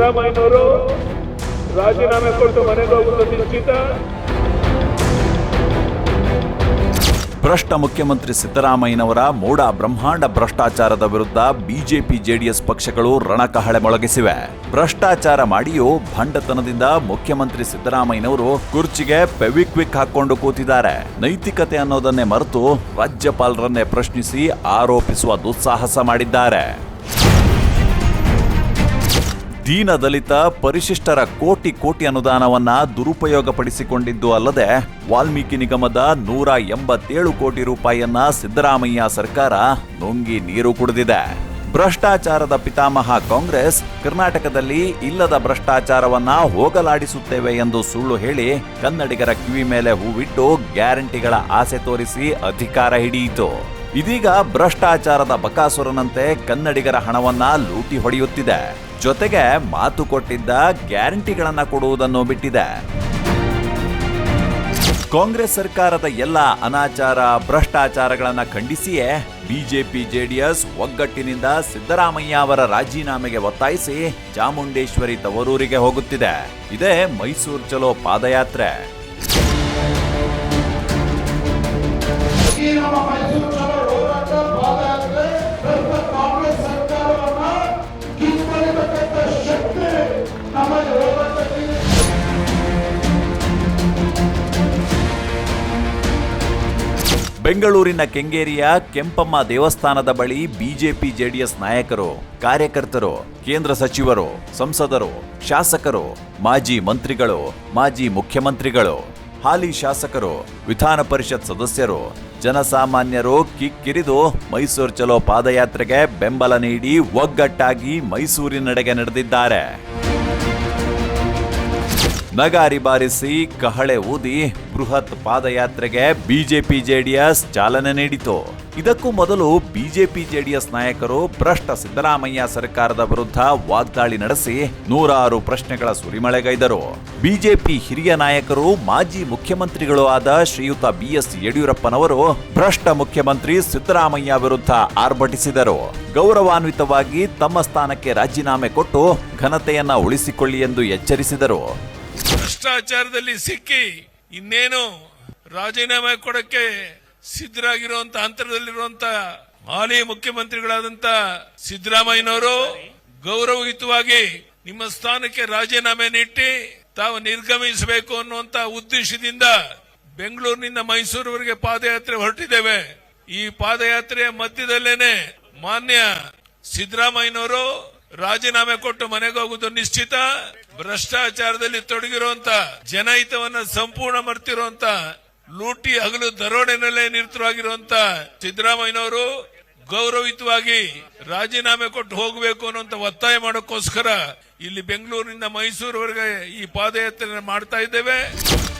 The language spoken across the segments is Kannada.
ಸಿದ್ದರಾಮಯ್ಯನವರು ರಾಜೀನಾಮೆ ಕೊಟ್ಟು ಮನೆಗೆ ಹೋಗುವುದು ನಿಶ್ಚಿತ. ಭ್ರಷ್ಟ ಮುಖ್ಯಮಂತ್ರಿ ಸಿದ್ದರಾಮಯ್ಯನವರ ಮೋಡ ಬ್ರಹ್ಮಾಂಡ ಭ್ರಷ್ಟಾಚಾರದ ವಿರುದ್ಧ ಬಿಜೆಪಿ ಜೆಡಿಎಸ್ ಪಕ್ಷಗಳು ರಣಕಹಳೆ ಮೊಳಗಿಸಿವೆ ಭ್ರಷ್ಟಾಚಾರ ಮಾಡಿಯೂ ಭಂಡತನದಿಂದ ಮುಖ್ಯಮಂತ್ರಿ ಸಿದ್ದರಾಮಯ್ಯನವರು ಕುರ್ಚಿಗೆ ಪೆವಿಕ್ವಿಕ್ ಹಾಕೊಂಡು ಕೂತಿದ್ದಾರೆ. ನೈತಿಕತೆ ಅನ್ನೋದನ್ನೇ ಮರೆತು ರಾಜ್ಯಪಾಲರನ್ನೇ ಪ್ರಶ್ನಿಸಿ ಆರೋಪಿಸುವ ದುಸ್ಸಾಹಸ ಮಾಡಿದ್ದಾರೆ. ದೀನ ದಲಿತ ಪರಿಶಿಷ್ಟರ ಕೋಟಿ ಕೋಟಿ ಅನುದಾನವನ್ನ ದುರುಪಯೋಗಪಡಿಸಿಕೊಂಡಿದ್ದು ಅಲ್ಲದೆ ವಾಲ್ಮೀಕಿ ನಿಗಮದ ನೂರ ಎಂಬತ್ತೇಳು ಕೋಟಿ ರೂಪಾಯಿಯನ್ನ ಸಿದ್ದರಾಮಯ್ಯ ಸರ್ಕಾರ ನುಂಗಿ ನೀರು ಕುಡಿದಿದೆ. ಭ್ರಷ್ಟಾಚಾರದ ಪಿತಾಮಹ ಕಾಂಗ್ರೆಸ್ ಕರ್ನಾಟಕದಲ್ಲಿ ಇಲ್ಲದ ಭ್ರಷ್ಟಾಚಾರವನ್ನ ಹೋಗಲಾಡಿಸುತ್ತೇವೆ ಎಂದು ಸುಳ್ಳು ಹೇಳಿ ಕನ್ನಡಿಗರ ಕಿವಿ ಮೇಲೆ ಹೂವಿಟ್ಟು ಗ್ಯಾರಂಟಿಗಳ ಆಸೆ ತೋರಿಸಿ ಅಧಿಕಾರ ಹಿಡಿಯಿತು. ಇದೀಗ ಭ್ರಷ್ಟಾಚಾರದ ಬಕಾಸುರನಂತೆ ಕನ್ನಡಿಗರ ಹಣವನ್ನ ಲೂಟಿ ಹೊಡೆಯುತ್ತಿದೆ. ಜೊತೆಗೆ ಮಾತು ಕೊಟ್ಟಿದ್ದ ಗ್ಯಾರಂಟಿಗಳನ್ನು ಕೊಡುವುದನ್ನು ಬಿಟ್ಟಿದೆ. ಕಾಂಗ್ರೆಸ್ ಸರ್ಕಾರದ ಎಲ್ಲ ಅನಾಚಾರ, ಭ್ರಷ್ಟಾಚಾರಗಳನ್ನು ಖಂಡಿಸಿಯೇ ಬಿಜೆಪಿ, ಜೆಡಿಎಸ್ ಒಗ್ಗಟ್ಟಿನಿಂದ ಸಿದ್ದರಾಮಯ್ಯ ಅವರ ರಾಜೀನಾಮೆಗೆ ಒತ್ತಾಯಿಸಿ ಚಾಮುಂಡೇಶ್ವರಿ ತವರೂರಿಗೆ ಹೋಗುತ್ತಿದೆ. ಇದೇ ಮೈಸೂರು ಚಲೋ ಪಾದಯಾತ್ರೆ. ಬೆಂಗಳೂರಿನ ಕೆಂಗೇರಿಯ ಕೆಂಪಮ್ಮ ದೇವಸ್ಥಾನದ ಬಳಿ ಬಿಜೆಪಿ ಜೆಡಿಎಸ್ ನಾಯಕರು, ಕಾರ್ಯಕರ್ತರು, ಕೇಂದ್ರ ಸಚಿವರು, ಸಂಸದರು, ಶಾಸಕರು, ಮಾಜಿ ಮಂತ್ರಿಗಳು, ಮಾಜಿ ಮುಖ್ಯಮಂತ್ರಿಗಳು, ಹಾಲಿ ಶಾಸಕರು, ವಿಧಾನ ಪರಿಷತ್ ಸದಸ್ಯರು, ಜನಸಾಮಾನ್ಯರು ಕಿಕ್ಕಿರಿದು ಮೈಸೂರು ಚಲೋ ಪಾದಯಾತ್ರೆಗೆ ಬೆಂಬಲ ನೀಡಿ ಒಗ್ಗಟ್ಟಾಗಿ ಮೈಸೂರಿನೆಡೆಗೆ ನಡೆದಿದ್ದಾರೆ. ನಗಾರಿ ಬಾರಿಸಿ ಕಹಳೆ ಊದಿ ಬೃಹತ್ ಪಾದಯಾತ್ರೆಗೆ ಬಿಜೆಪಿ ಜೆಡಿಎಸ್ ಚಾಲನೆ ನೀಡಿತು. ಇದಕ್ಕೂ ಮೊದಲು ಬಿಜೆಪಿ ಜೆಡಿಎಸ್ ನಾಯಕರು ಭ್ರಷ್ಟ ಸಿದ್ದರಾಮಯ್ಯ ಸರ್ಕಾರದ ವಿರುದ್ಧ ವಾಗ್ದಾಳಿ ನಡೆಸಿ ನೂರಾರು ಪ್ರಶ್ನೆಗಳ ಸುರಿಮಳೆಗೈದರು. ಬಿಜೆಪಿ ಹಿರಿಯ ನಾಯಕರು, ಮಾಜಿ ಮುಖ್ಯಮಂತ್ರಿಗಳು ಆದ ಶ್ರೀಯುತ ಬಿಎಸ್ ಯಡಿಯೂರಪ್ಪನವರು ಭ್ರಷ್ಟ ಮುಖ್ಯಮಂತ್ರಿ ಸಿದ್ದರಾಮಯ್ಯ ವಿರುದ್ಧ ಆರ್ಭಟಿಸಿದರು. ಗೌರವಾನ್ವಿತವಾಗಿ ತಮ್ಮ ಸ್ಥಾನಕ್ಕೆ ರಾಜೀನಾಮೆ ಕೊಟ್ಟು ಘನತೆಯನ್ನ ಉಳಿಸಿಕೊಳ್ಳಿ ಎಂದು ಎಚ್ಚರಿಸಿದರು. ಭ್ರಷ್ಟಾಚಾರದಲ್ಲಿ ಸಿಕ್ಕಿ ಇನ್ನೇನು ರಾಜೀನಾಮೆ ಕೊಡಕ್ಕೆ ಸಿದ್ಧರಾಗಿರುವಂತ ಹಂತದಲ್ಲಿರುವಂತ ಹಾಲಿ ಮುಖ್ಯಮಂತ್ರಿಗಳಾದಂತ ಸಿದ್ದರಾಮಯ್ಯನವರು ಗೌರವಯುತವಾಗಿ ನಿಮ್ಮ ಸ್ಥಾನಕ್ಕೆ ರಾಜೀನಾಮೆ ನೀಡಿ ತಾವು ನಿರ್ಗಮಿಸಬೇಕು ಅನ್ನುವಂತ ಉದ್ದೇಶದಿಂದ ಬೆಂಗಳೂರಿನಿಂದ ಮೈಸೂರುವರೆಗೆ ಪಾದಯಾತ್ರೆ ಹೊರಟಿದ್ದೇವೆ. ಈ ಪಾದಯಾತ್ರೆಯ ಮಧ್ಯದಲ್ಲೇನೆ ಮಾನ್ಯ ಸಿದ್ದರಾಮಯ್ಯನವರು ರಾಜೀನಾಮೆ ಕೊಟ್ಟು ಮನೆಗೆ ಹೋಗುವುದು ನಿಶ್ಚಿತ. ಭ್ರಷ್ಟಾಚಾರದಲ್ಲಿ ತೊಡಗಿರುವಂತ, ಜನಹಿತವನ್ನ ಸಂಪೂರ್ಣ ಮರ್ತಿರುವಂತ, ಲೂಟಿ, ಹಗಲು, ದರೋಡೆನಲ್ಲೇ ನಿರತರಾಗಿರುವಂತ ಸಿದ್ದರಾಮಯ್ಯನವರು ಗೌರವಿತವಾಗಿ ರಾಜೀನಾಮೆ ಕೊಟ್ಟು ಹೋಗಬೇಕು ಅನ್ನುವಂತ ಒತ್ತಾಯ ಮಾಡೋಕ್ಕೋಸ್ಕರ ಇಲ್ಲಿ ಬೆಂಗಳೂರಿನಿಂದ ಮೈಸೂರುವರೆಗೆ ಈ ಪಾದಯಾತ್ರೆ ಮಾಡ್ತಾ ಇದ್ದೇವೆ.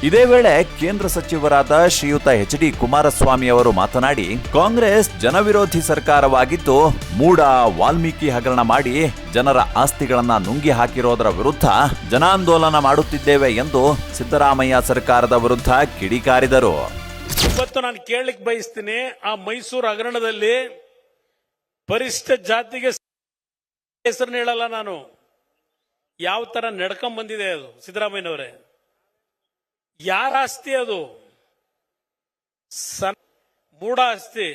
ಇದೇ ವೇಳೆ ಕೇಂದ್ರ ಸಚಿವರಾದ ಶ್ರೀಯುತ ಎಚ್ ಡಿ ಕುಮಾರಸ್ವಾಮಿ ಅವರು ಮಾತನಾಡಿ, ಕಾಂಗ್ರೆಸ್ ಜನವಿರೋಧಿ ಸರ್ಕಾರವಾಗಿದ್ದು ಮೂಡ ವಾಲ್ಮೀಕಿ ಹಗರಣ ಮಾಡಿ ಜನರ ಆಸ್ತಿಗಳನ್ನ ನುಂಗಿ ಹಾಕಿರೋದರ ವಿರುದ್ಧ ಜನಾಂದೋಲನ ಮಾಡುತ್ತಿದ್ದೇವೆ ಎಂದು ಸಿದ್ದರಾಮಯ್ಯ ಸರ್ಕಾರದ ವಿರುದ್ಧ ಕಿಡಿಕಾರಿದರು. ಇವತ್ತು ನಾನು ಕೇಳಲಿಕ್ಕೆ ಬಯಸ್ತೀನಿ, ಆ ಮೈಸೂರು ಹಗರಣದಲ್ಲಿ ಪರಿಶಿಷ್ಟ ಜಾತಿಗೆ ಹೆಸರು ಹೇಳಲ್ಲ ನಾನು. ಯಾವ ತರ ನಡ್ಕೊಂಡ್ ಬಂದಿದೆ ಅದು ಸಿದ್ದರಾಮಯ್ಯನವರೇ? ಯಾರ ಆಸ್ತಿ ಅದು? ಸನ್ ಮೂಢ ಆಸ್ತಿ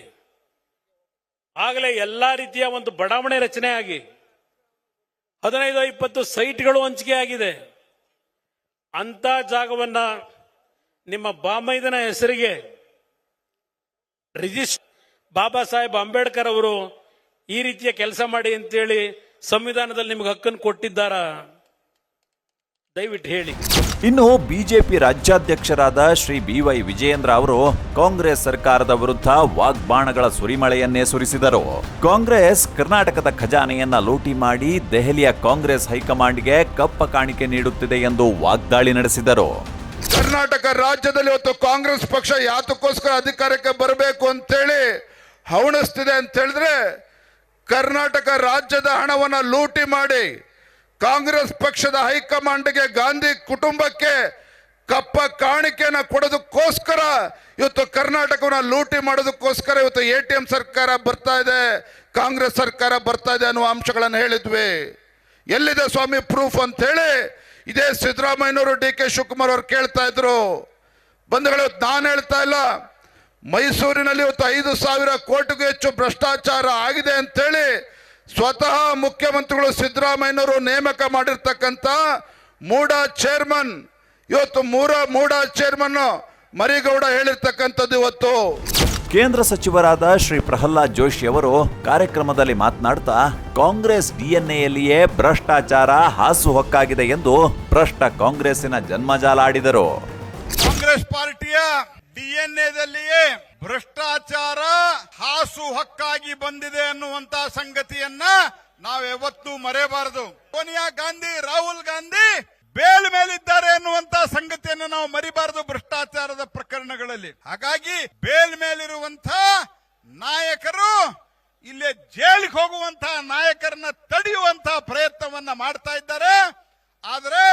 ಆಗಲೇ ಎಲ್ಲಾ ರೀತಿಯ ಒಂದು ಬಡಾವಣೆ ರಚನೆ ಆಗಿ ಹದಿನೈದು ಇಪ್ಪತ್ತು ಸೈಟ್ಗಳು ಹಂಚಿಕೆ ಆಗಿದೆ ಅಂತ ಜಾಗವನ್ನ ನಿಮ್ಮ ಬಾಮೈದನ ಹೆಸರಿಗೆ ರಿಜಿಸ್ಟ್ ಬಾಬಾ ಸಾಹೇಬ್ ಅಂಬೇಡ್ಕರ್ ಅವರು ಈ ರೀತಿಯ ಕೆಲಸ ಮಾಡಿ ಅಂತೇಳಿ ಸಂವಿಧಾನದಲ್ಲಿ ನಿಮ್ಗೆ ಹಕ್ಕನ್ನು ಕೊಟ್ಟಿದ್ದಾರಾ? ದಯವಿಟ್ಟು ಹೇಳಿ. ಇನ್ನು ಬಿಜೆಪಿ ರಾಜ್ಯಾಧ್ಯಕ್ಷರಾದ ಶ್ರೀ ಬಿವೈ ವಿಜಯೇಂದ್ರ ಅವರು ಕಾಂಗ್ರೆಸ್ ಸರ್ಕಾರದ ವಿರುದ್ಧ ವಾಗ್ಬಾಣಗಳ ಸುರಿಮಳೆಯನ್ನೇ ಸುರಿಸಿದರು. ಕಾಂಗ್ರೆಸ್ ಕರ್ನಾಟಕದ ಖಜಾನೆಯನ್ನ ಲೂಟಿ ಮಾಡಿ ದೆಹಲಿಯ ಕಾಂಗ್ರೆಸ್ ಹೈಕಮಾಂಡ್ಗೆ ಕಪ್ಪ ಕಾಣಿಕೆ ನೀಡುತ್ತಿದೆ ಎಂದು ವಾಗ್ದಾಳಿ ನಡೆಸಿದರು. ಕರ್ನಾಟಕ ರಾಜ್ಯದಲ್ಲಿ ಇವತ್ತು ಕಾಂಗ್ರೆಸ್ ಪಕ್ಷ ಯಾತಕ್ಕೋಸ್ಕರ ಅಧಿಕಾರಕ್ಕೆ ಬರಬೇಕು ಅಂತೇಳಿ ಹವಣಿಸ್ತಿದೆ ಅಂತ ಹೇಳಿದ್ರೆ ಕರ್ನಾಟಕ ರಾಜ್ಯದ ಹಣವನ್ನು ಲೂಟಿ ಮಾಡಿ ಕಾಂಗ್ರೆಸ್ ಪಕ್ಷದ ಹೈಕಮಾಂಡ್ಗೆ ಗಾಂಧಿ ಕುಟುಂಬಕ್ಕೆ ಕಪ್ಪ ಕಾಣಿಕೆಯನ್ನು ಕೊಡೋದಕ್ಕೋಸ್ಕರ ಇವತ್ತು ಕರ್ನಾಟಕವನ್ನ ಲೂಟಿ ಮಾಡೋದಕ್ಕೋಸ್ಕರ ಇವತ್ತು ಎ ಟಿ ಎಂ ಸರ್ಕಾರ ಬರ್ತಾ ಇದೆ, ಕಾಂಗ್ರೆಸ್ ಸರ್ಕಾರ ಬರ್ತಾ ಇದೆ ಅನ್ನುವ ಅಂಶಗಳನ್ನು ಹೇಳಿದ್ವಿ. ಎಲ್ಲಿದೆ ಸ್ವಾಮಿ ಪ್ರೂಫ್ ಅಂತ ಹೇಳಿ ಇದೇ ಸಿದ್ದರಾಮಯ್ಯನವರು ಡಿ ಕೆ ಶಿವಕುಮಾರ್ ಅವ್ರು ಕೇಳ್ತಾ ಇದ್ರು. ಬಂಧುಗಳು ನಾನು ಹೇಳ್ತಾ ಇಲ್ಲ. ಮೈಸೂರಿನಲ್ಲಿ ಇವತ್ತು ಐದು ಸಾವಿರ ಕೋಟಿಗೂ ಹೆಚ್ಚು ಭ್ರಷ್ಟಾಚಾರ ಆಗಿದೆ ಅಂತೇಳಿ ಸ್ವತಃ ಮುಖ್ಯಮಂತ್ರಿಗಳು ಸಿದ್ದರಾಮಯ್ಯನವರು ನೇಮಕ ಮಾಡಿರ್ತಕ್ಕಂಥ ಮೂಡ ಚೇರ್ಮನ್ ಇವತ್ತು ಮೂರ ಮೂಡ ಚೇರ್ಮನ್ ಮರಿಗೌಡ ಹೇಳಿರ್ತಕ್ಕಂಥದ್ದು ಇವತ್ತು. ಕೇಂದ್ರ ಸಚಿವರಾದ ಶ್ರೀ ಪ್ರಹ್ಲಾದ್ ಜೋಶಿ ಅವರು ಕಾರ್ಯಕ್ರಮದಲ್ಲಿ ಮಾತನಾಡ್ತಾ ಕಾಂಗ್ರೆಸ್ ಡಿಎನ್ಎಯಲ್ಲಿಯೇ ಭ್ರಷ್ಟಾಚಾರ ಹಾಸುಹೊಕ್ಕಾಗಿದೆ ಎಂದು ಭ್ರಷ್ಟ ಕಾಂಗ್ರೆಸ್ಸಿನ ಜನ್ಮಜಾಲ ಆಡಿದರು. ಕಾಂಗ್ರೆಸ್ ಪಾರ್ಟಿಯ ಡಿಎನ್ಎದಲ್ಲಿಯೇ ಭ್ರಷ್ಟಾಚಾರ ಹಾಸು ಹಕ್ಕಾಗಿ ಬಂದಿದೆ ಅನ್ನುವಂತ ಸಂಗತಿಯನ್ನ ನಾವು ಯಾವತ್ತೂ ಮರೆಯಬಾರದು. ಸೋನಿಯಾ ಗಾಂಧಿ, ರಾಹುಲ್ ಗಾಂಧಿ ಬೇಲ್ ಮೇಲಿದ್ದಾರೆ ಅನ್ನುವಂತ ಸಂಗತಿಯನ್ನು ನಾವು ಮರಿಬಾರದು ಭ್ರಷ್ಟಾಚಾರದ ಪ್ರಕರಣಗಳಲ್ಲಿ. ಹಾಗಾಗಿ ಬೇಲ್ ಮೇಲಿರುವಂತ ನಾಯಕರು ಇಲ್ಲಿ ಜೈಲಿಗೆ ಹೋಗುವಂತ ನಾಯಕರನ್ನ ತಡೆಯುವಂತ ಪ್ರಯತ್ನವನ್ನ ಮಾಡ್ತಾ ಇದ್ದಾರೆ. ಆದರೆ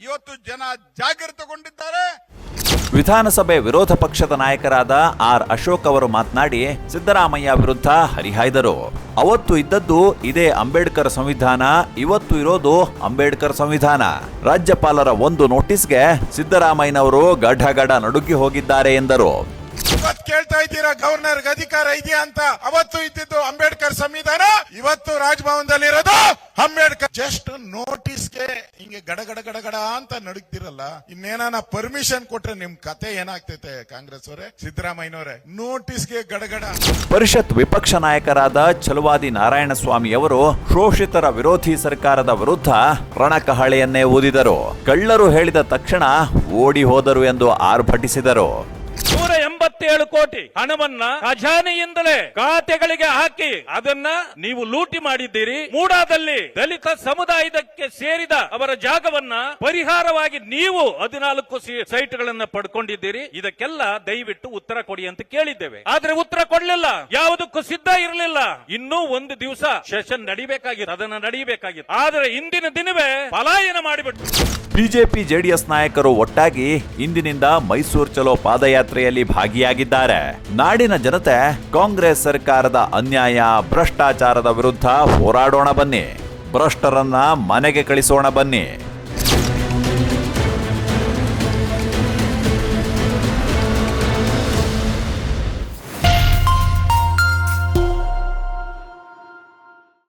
ಇವತ್ತು ಜನ ಜಾಗೃತಗೊಂಡಿದ್ದಾರೆ. ವಿಧಾನಸಭೆ ವಿರೋಧ ಪಕ್ಷದ ನಾಯಕರಾದ ಆರ್ ಅಶೋಕ್ ಅವರು ಮಾತನಾಡಿ ಸಿದ್ದರಾಮಯ್ಯ ವಿರುದ್ಧ ಹರಿಹಾಯ್ದರು. ಅವತ್ತು ಇದ್ದದ್ದು ಇದೇ ಅಂಬೇಡ್ಕರ್ ಸಂವಿಧಾನ, ಇವತ್ತು ಇರೋದು ಅಂಬೇಡ್ಕರ್ ಸಂವಿಧಾನ. ರಾಜ್ಯಪಾಲರ ಒಂದು ನೋಟಿಸ್ಗೆ ಸಿದ್ದರಾಮಯ್ಯನವರು ಗಡ್ಡಗಡ ನಡುಗಿ ಹೋಗಿದ್ದಾರೆ ಎಂದರು. ಇವತ್ ಕೇಳ್ತಾ ಇದ್ದೀರಾ, ಗವರ್ನರ್ ಅಧಿಕಾರ ಇದೆಯಾ ಅಂತ? ಅವತ್ತು ಇದ್ದಿದ್ದು ಅಂಬೇಡ್ಕರ್ ಸಂವಿಧಾನ, ಇವತ್ತು ರಾಜಭವನದಲ್ಲಿ ಇರೋದು ಅಂಬೇಡ್ಕರ್ ಜಸ್ಟ್ ನೋಟಿಸ್ಗೆ ಹಿಂಗೆ ಗಡ ಗಡ ಗಡ ಗಡ ಅಂತ ನಡುಗ್ತಿರಲ್ಲ ಇನ್ನೇನ ಪರ್ಮಿಷನ್ ಕೊಟ್ರೆ ನಿಮ್ ಕತೆ ಏನಾಗ್ತೈತೆ ಕಾಂಗ್ರೆಸ್ ಅವರೇ, ಸಿದ್ದರಾಮಯ್ಯನವರೇ? ನೋಟಿಸ್ಗೆ ಗಡಗಡ ಪರಿಷತ್ ವಿಪಕ್ಷ ನಾಯಕರಾದ ಛಲವಾದಿ ನಾರಾಯಣಸ್ವಾಮಿ ಅವರು ಶೋಷಿತರ ವಿರೋಧಿ ಸರ್ಕಾರದ ವಿರುದ್ಧ ರಣಕಹಳೆಯನ್ನೇ ಊದಿದರು. ಕಳ್ಳರು ಹೇಳಿದ ತಕ್ಷಣ ಓಡಿ ಹೋದರು ಎಂದು ಆರ್ಭಟಿಸಿದರು. ನೂರ ಎಂಬತ್ತೇಳು ಕೋಟಿ ಹಣವನ್ನ ಖಜಾನೆಯಿಂದಲೇ ಖಾತೆಗಳಿಗೆ ಹಾಕಿ ಅದನ್ನ ನೀವು ಲೂಟಿ ಮಾಡಿದ್ದೀರಿ. ಮೂಡಾದಲ್ಲಿ ದಲಿತ ಸಮುದಾಯದಕ್ಕೆ ಸೇರಿದ ಅವರ ಜಾಗವನ್ನ ಪರಿಹಾರವಾಗಿ ನೀವು ಹದಿನಾಲ್ಕು ಸಿ- ಸೈಟ್ಗಳನ್ನ ಪಡ್ಕೊಂಡಿದ್ದೀರಿ. ಇದಕ್ಕೆಲ್ಲ ದಯವಿಟ್ಟು ಉತ್ತರ ಕೊಡಿ ಅಂತ ಕೇಳಿದ್ದೇವೆ. ಆದ್ರೆ ಉತ್ತರ ಕೊಡ್ಲಿಲ್ಲ. ಯಾವುದಕ್ಕೂ ಸಿದ್ಧ ಇರಲಿಲ್ಲ. ಇನ್ನೂ ಒಂದು ದಿವಸ ಸೆಷನ್ ನಡಿಬೇಕಾಗಿತ್ತು. ಅದನ್ನ ನಡೀಬೇಕಾಗಿತ್ತು. ಆದ್ರೆ ಇಂದಿನ ದಿನವೇ ಪಲಾಯನ ಮಾಡಿಬಿಟ್ಟು ಬಿಜೆಪಿ ಜೆಡಿಎಸ್ ನಾಯಕರು ಒಟ್ಟಾಗಿ ಇಂದಿನಿಂದ ಮೈಸೂರು ಚಲೋ ಪಾದಯಾತ್ರೆಯಲ್ಲಿ ಭಾಗಿಯಾಗಿದ್ದಾರೆ. ನಾಡಿನ ಜನತೆ ಕಾಂಗ್ರೆಸ್ ಸರ್ಕಾರದ ಅನ್ಯಾಯ, ಭ್ರಷ್ಟಾಚಾರದ ವಿರುದ್ಧ ಹೋರಾಡೋಣ ಬನ್ನಿ. ಭ್ರಷ್ಟರನ್ನ ಮನೆಗೆ ಕಳಿಸೋಣ ಬನ್ನಿ.